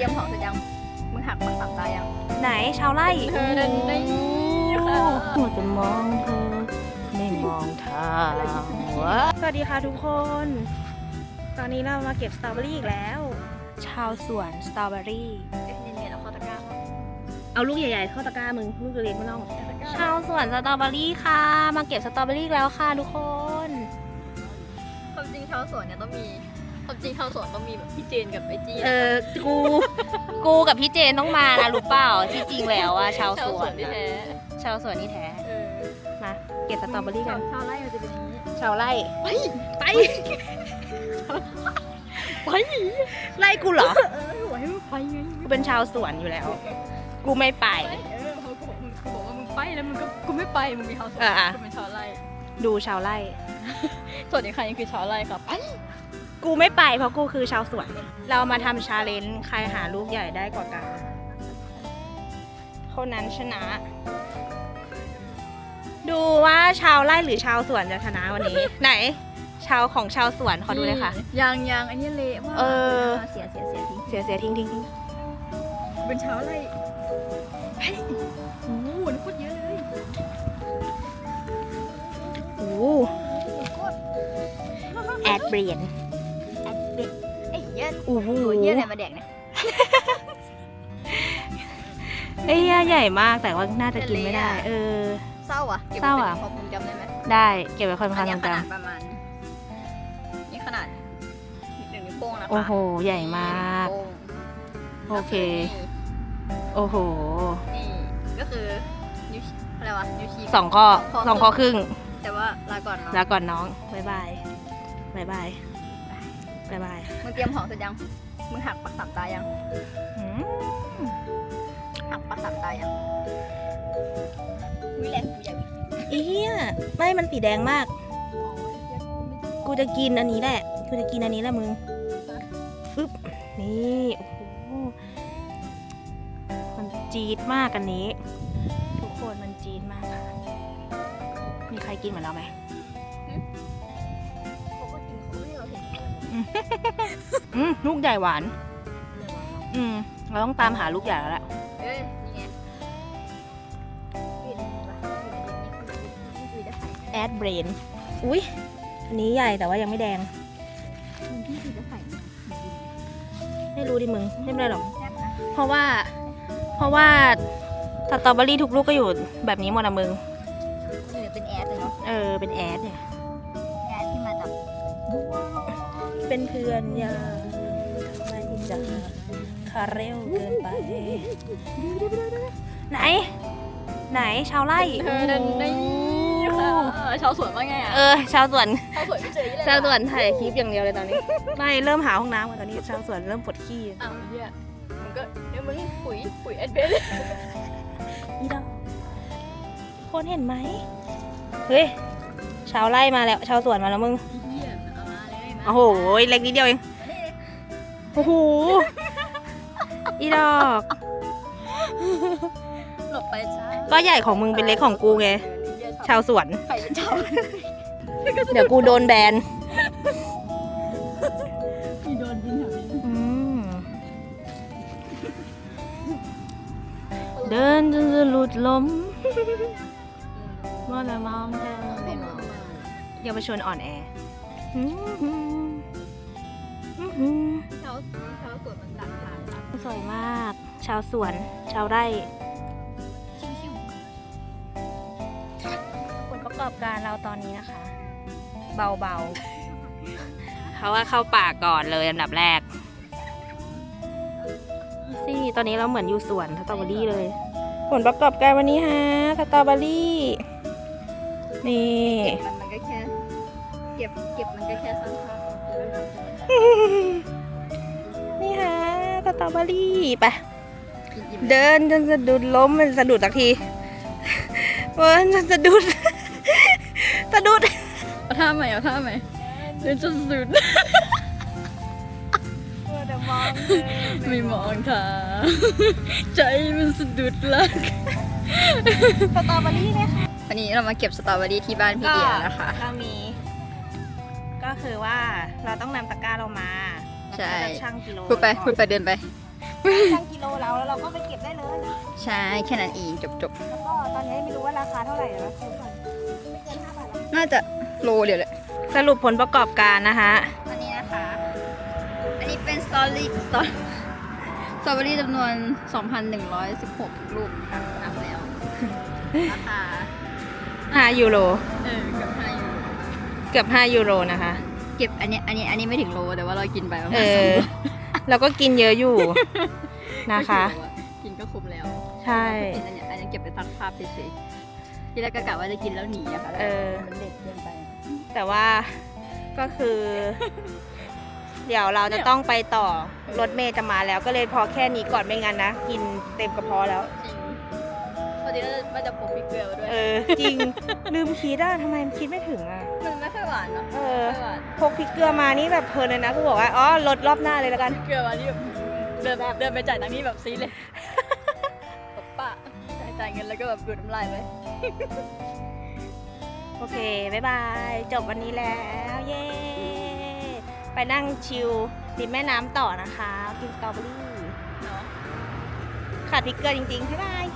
รียมของเสร็จยัง มึงหักปักสามตายัง ไหนชาวไร่เธอนั่นนี่ค่ะ มัวแต่มองเธอไม่มองทางสวัสดีค่ะทุกคน ตอนนี้เรามาเก็บสตรอเบอรี่อีกแล้ว ชาวสวนสตรอเบอรี่ เอ๊ะเนี่ยๆเราเข้าตะกร้าก่อนเอาลูกใหญ่ๆเข้าตะกร้ามึงลูกเล็กๆไม่ต้องชาวสวนสตรอเบอรี่ค่ะ มาเก็บสตรอเบอรี่อีกแล้วค่ะทุกคน ความจริงชาวสวนเนี่ยต้องมี ความจริงชาวสวนต้องมีแบบพี่เจนกับไอจีเออกู กูกับพี่เจนต้องมานะรู้เปล่าที่จริงแล้วอะชาวสวนที่อะแท้ชาวสวนนี่แท้เออมาเก็บสตรอเบอรี่กัน ชาวไร่มันจะเป็นอย่างนี้ชาวไร่ไปไปไปไล่กูเหรอเออไหวมึงไปไงกูเป็นชาวสวนอยู่แล้ว กูไม่ไป ไปเออเขาบอกมึงเขาบอกว่ามึงไปแล้วมึงก็กูไม่ไปมึงมีชาวสวนเอออะ กูเป็นชาวไร่ดูชาวไร่ ส่วนอีกใครคือชาวไร่ครับไป กูไม่ไปเพราะกูคือชาวสวน เรามาทำชาเลนจ์ใครหาลูกใหญ่ได้กว่ากัน คนนั้นชนะ ดูว่าชาวไร่หรือชาวสวนจะชนะวันนี้ ไหน ชาวของชาวสวนขอดูเลยค่ะ ยังยังอันนี้เละมากเออ เสียเสียเสียทิ้งเสียเสียทิ้งทิ้งทิ้งเป็นชาวไร่ไปโอ้โหนี่พูดเยอะเลยโอ้แอดเบรียน อ้โหโหเหี้ยอะไรมาแดกเนี่ยเอ้ยใหญ่มากแต่ว่าน่าจะกินไม่ได้ เออ เศร้าอะก็บเศร้าไว้อะเป็นความภูมิจำได้ไหมได้เก็บไว้คนอัพันนเนี้ยจขนาดประมาณนี่ขนาดหนึ่งนิ้วโป้งนะคะโอ้โห ใหญ่มากนิ้วโป้งโอเค โอ้โห นี่ก็คือนิ้วชี้อะไรวะนิ้วชี้สองข้อสองข้อครึ่ง แต่ว่าลาก่อนเนาะแล้วก่อนน้องบายบายบายบาย บายบายมึงเตรียมของเสร็จยัง มึงหักปักสามตายัง อืมหักปักสามตายังวิแหละกูใหญ่วิอีเหี้ยไม่มันสีแดงมาก อ๋อเหี้ยกูไม่กูจะกินอันนี้แหละ กูจะกินอันนี้แหละมึงปึ๊บ นี่ โอ้โห มันจี๊ดมากอันนี้ ทุกคนมันจี๊ดมากค่ะ มีใครกินเหมือนเราไหม อืมลูกใหญ่หวาน อืมเราต้องตามหาลูกใหญ่แล้วแหละเอ้ยนี่ไงอยู่ในนี้ปะอยู่ในนี้นี่คือนี่คือได้ไข่แอดเบรนอุ้ยอันนี้ใหญ่แต่ว่ายังไม่แดงนี่คือได้ไข่ไม่รู้ดิมึง ไม่เป็นไรหรอก แซ่บนะเพราะว่า เพราะว่าสตรอเบอรี่ทุกลูกก็อยู่แบบนี้หมดอะมึง เหลือเป็นแอดเลยเนาะ เออ เป็นแอดเนี่ย แอดที่มาจาก เป็นเพื่อนยาทำไมจะคาเร็วเกินไป ไหน ไหนชาวไร่เธอนั่นนี่ค่ะชาวสวนว่าไงอะเออ ชาวสวน ชาวสวนไม่เจอยี่เลยชาวสวนถ่ายคลิปอย่างเดียวเลยตอนนี้ ไม่เริ่มหาห้องน้ำกันตอนนี้ ชาวสวนเริ่มปวดขี้อ้าวเหี้ยมึงก็เดี๋ยวมึงปุ๋ยปุ๋ยแอดเบนอีดอกคนเห็นไหมเฮ้ยชาวไร่มาแล้ว ชาวสวนมาแล้วมึง โอ้โห เล็กนิดเดียวเอง โอ้โห อีดอก หลบไปจ้าก็ใหญ่ของมึงเป็นเล็กของกูไง ชาวสวนใครเป็นชาวเดี๋ยวกูโดนแบนมีโดนยิงแถวนี้อืมเดินจนจะหลุดล้มว่าแต่มองเธอไม่มองเยาวชนอ่อนแออื วยมาก ชาวสวน ชาวไร่ชิวผลประกอบการเราตอนนี้นะคะ เบาๆ เพราะว่าเข้าป่าก่อนเลยอันดับแรกสิตอนนี้เราเหมือนอยู่สวนสตรอเบอรี่เลย ผลประกอบการวันนี้ฮะสตรอเบอรี่ นี่ๆเก็บมันมันก็แค่ เก็บเก็บมันก็แค่สร้างภาพนี่ฮะส ตรอเบอรี่ไปกินอิ่มเดินจนสะดุดล้มมันสะดุดสักทีเดินจนสะดุด สะดุดเอาท่าใหม่เอาท่าใหม่เดินจนสุดไม่มองค่ะใจมันสะดุดลักสตรอเบอรี่เนี่ยค่ะวันนี้เรามาเก็บสตรอเบอรี่ที่บ้านพี่เดียนะคะเรามี ก็คือว่าเราต้องนำตะกร้าเรามา ใช่ แล้วก็จะชั่งกิโลพูดไปก่อนพูดไปเดินไปตั้งกิโลเราแล้วเราก็ไปเก็บได้เลย ใช่แค่นั้นเองจบจบแล้วก็ตอนนี้ไม่รู้ว่าราคาเท่าไหร่แล้วซื้อก่อนไม่เกิน5บาทหรอกน่าจะโลเดียวแหละสรุปผลประกอบการนะคะอันนี้นะคะ อันนี้เป็นสตอรี่สตอสตรอเบอรี่จำนวน 2,116ลูกค่ะนับแล้วราคา5ยูโรเออเกือบ5ยูโร เกือบ 5 ยูโรนะคะ เก็บอันนี้อันนี้อันนี้ไม่ถึงโลแต่ว่าเรากินไปประเอมาณสองอ โลเราก็กินเยอะอยู่ นะคะไม่ถึงโลอกินก็คุ้มแล้วใช่ กินอันเนี้ยอันนี้เก็บไปตัดภาพเฉยๆที่แรกก็กะว่าจะกินแล้วหนีอะค่ะเออ มันเด็ดเกินไปอะ แต่ว่าก็คือ เดี๋ยวเราจะต้องไปต่อรถเมย์จะมาแล้ว ก็เลยพอแค่นี้ก่อนไม่งั้นนะ กินเต็มกระเพาะแล้ว จริง พอดีว่ามันจะผมมีเกลือมาด้วย เออ จริง ลืมคิดอะทำไมคิดไม่ถึงอะมันไม่ค่อยหวานเนาะเออ ไม่ค่อยหวานพกพริกเกลือมานี่แบบเพลินเลยนะกูบอกว่า อ๋อลดรอบหน้าเลยแล้วกัน เกลือมาที่แบบเดินเดินไปจ่ายตังค์นี่แบบซีเลยตบปะจ่ายจ่ายเงินแล้วก็แบบดูดน้ำลายไป โอเค บ๊ายบาย จบวันนี้แล้ว เย้ ไปนั่งชิลริมแม่น้ำต่อนะคะ กินสตรอเบอรี่ เนาะ ขาดพริกเกลือจริงๆ บ๊ายบาย